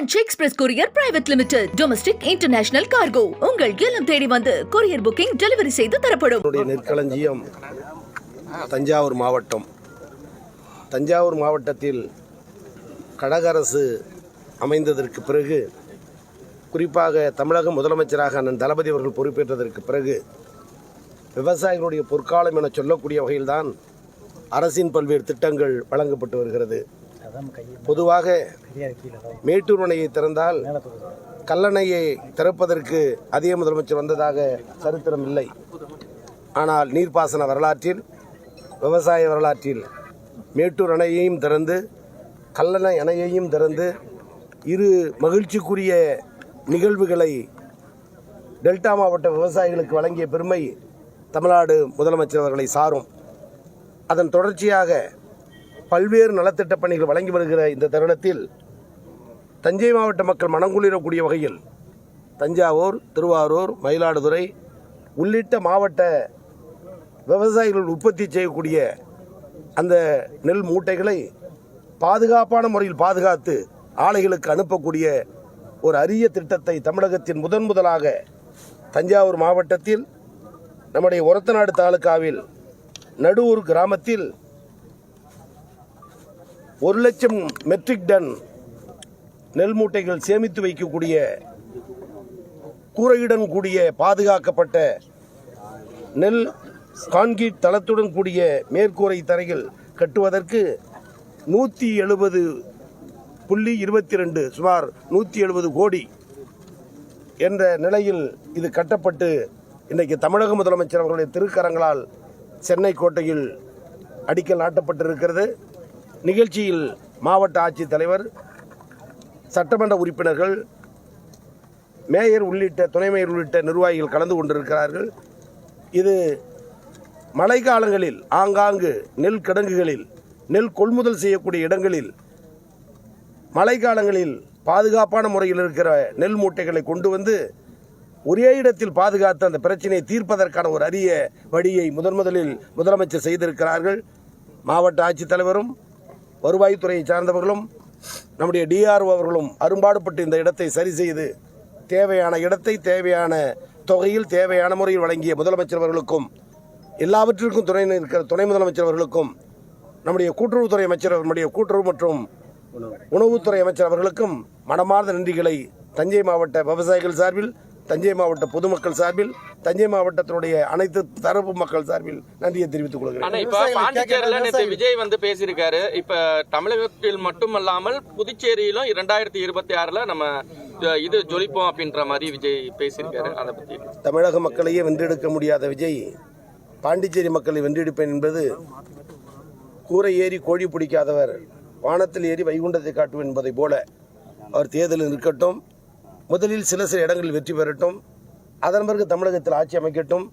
Franch express courier private limited domestic international cargo உங்கள் இல்லம் தேடி வந்து கொரியர் புக்கிங் டெலிவரி செய்து தரப்படும். நெற்களஞ்சியம் தஞ்சாவூர் மாவட்டம். தஞ்சாவூர் மாவட்டத்தில் கழக அரசு அமைந்ததற்கு பிறகு குறிப்பாக தமிழக முதலமைச்சராக அண்ணன் தளபதி அவர்கள் பொறுப்பேற்றதற்கு பிறகு விவசாயிகளுடைய பொற்காலம் என சொல்லக்கூடிய வகையில்தான் அரசின் பல்வேறு திட்டங்கள் வழங்கப்பட்டு வருகிறது. பொதுவாக மேட்டூர் அணையை திறந்தால் கல்லணையை திறப்பதற்கு அதிக முதலமைச்சர் வந்ததாக சரித்திரம் இல்லை. ஆனால் நீர்ப்பாசன வரலாற்றில் விவசாய வரலாற்றில் மேட்டூர் அணையையும் திறந்து கல்லணை அணையையும் திறந்து இரு மகிழ்ச்சிக்குரிய நிகழ்வுகளை டெல்டா மாவட்ட விவசாயிகளுக்கு வழங்கிய பெருமை தமிழ்நாடு முதலமைச்சர் அவர்களை சாரும். அதன் தொடர்ச்சியாக பல்வேறு நலத்திட்டப் பணிகள் வழங்கி வருகிற இந்த தருணத்தில் தஞ்சை மாவட்ட மக்கள் மனங்குளிரக்கூடிய வகையில் தஞ்சாவூர் திருவாரூர் மயிலாடுதுறை உள்ளிட்ட மாவட்ட விவசாயிகள் உற்பத்தி செய்யக்கூடிய அந்த நெல் மூட்டைகளை பாதுகாப்பான முறையில் பாதுகாத்து ஆலைகளுக்கு அனுப்பக்கூடிய ஒரு அரிய திட்டத்தை தமிழகத்தின் முதன் முதலாக தஞ்சாவூர் மாவட்டத்தில் நம்முடைய ஒரத்தநாடு தாலுகாவில் நடுவூர் கிராமத்தில் ஒரு லட்சம் மெட்ரிக் டன் நெல் மூட்டைகள் சேமித்து வைக்கக்கூடிய கூரையுடன் கூடிய பாதுகாக்கப்பட்ட நெல் கான்கிரீட் தளத்துடன் கூடிய மேற்கூரை தரைகள் கட்டுவதற்கு நூற்றி எழுபது புள்ளி இருபத்தி ரெண்டு சுமார் நூற்றி எழுபது கோடி என்ற நிலையில் இது கட்டப்பட்டு இன்றைக்கு தமிழக முதலமைச்சர் அவர்களுடைய திருக்கரங்களால் சென்னை கோட்டையில் அடிக்கல் நாட்டப்பட்டிருக்கிறது. நிகழ்ச்சியில் மாவட்ட ஆட்சித்தலைவர் சட்டமன்ற உறுப்பினர்கள் மேயர் உள்ளிட்ட துணை மேயர் உள்ளிட்ட நிர்வாகிகள் கலந்து கொண்டிருக்கிறார்கள். இது மழை காலங்களில் ஆங்காங்கு நெல் கிடங்குகளில் நெல் கொள்முதல் செய்யக்கூடிய இடங்களில் மழை காலங்களில் பாதுகாப்பான முறையில் இருக்கிற நெல் மூட்டைகளை கொண்டு வந்து ஒரே இடத்தில் பாதுகாத்து அந்த பிரச்சனையை தீர்ப்பதற்கான ஒரு அரிய வழியை முதன் முதலில் முதலமைச்சர் செய்திருக்கிறார்கள். மாவட்ட ஆட்சித்தலைவரும் வருவாய்த்துறையை சார்ந்தவர்களும் நம்முடைய டிஆர்ஓ அவர்களும் அரும்பாடுபட்டு இந்த இடத்தை சரி செய்து தேவையான இடத்தை தேவையான தொகையில் தேவையான முறையில் வழங்கிய முதலமைச்சர் அவர்களுக்கும் எல்லாவற்றிற்கும் துணை நிற்கிற துணை முதலமைச்சர் அவர்களுக்கும் நம்முடைய கூட்டுறவுத்துறை அமைச்சர் நம்முடைய கூட்டுறவு மற்றும் உணவுத்துறை அமைச்சர் அவர்களுக்கும் மனமார்ந்த நன்றிகளை தஞ்சை மாவட்ட விவசாயிகள் சார்பில் தஞ்சை மாவட்ட பொதுமக்கள் சார்பில் தஞ்சை மாவட்டத்தினுடைய அனைத்து தரப்பு மக்கள் சார்பில் நன்றியை தெரிவித்துக் கொள்கிறேன். விஜய் வந்து பேசியிருக்காரு. இப்ப தமிழகத்தில் மட்டுமல்லாமல் புதுச்சேரியிலும் இரண்டாயிரத்தி இருபத்தி ஆறுல நம்ம இது ஜொலிப்போம் அப்படின்ற மாதிரி விஜய் பேசியிருக்காரு. அதை பத்தி தமிழக மக்களையே வென்றெடுக்க முடியாத விஜய் பாண்டிச்சேரி மக்களை வென்றெடுப்பேன் என்பது கூரை ஏறி கோழி பிடிக்காதவர் வானத்தில் ஏறி வைகுண்டத்தை காட்டுவேன் என்பதை போல அவர் தேர்தலில் நிற்கட்டும். முதலில் சில சில இடங்களில் வெற்றி பெறட்டும். அதன் பிறகு தமிழகத்தில் ஆட்சி அமைக்கட்டும்.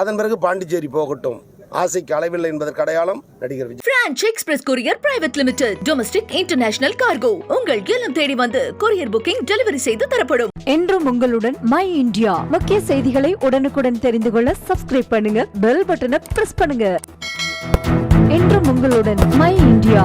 அதன் பிறகு பாண்டிச்சேரி போகட்டும். ஆசைக்கு அளவில்லை என்பதற்கு அடையாளம் நடிகர் Vijay. Franch express courier private limited domestic international cargo உங்கள் இல்லம் தேடி வந்து கொரியர் புக்கிங் டெலிவரி செய்து தரப்படும். என்றும் உங்களுடன் மை இந்தியா முக்கிய செய்திகளை உடனுக்குடன் தெரிந்து கொள்ள சப்ஸ்கிரைப் பண்ணுங்க பெல் பட்டனை பிரஸ் பண்ணுங்க. என்றும் உங்களுடன் மை இந்தியா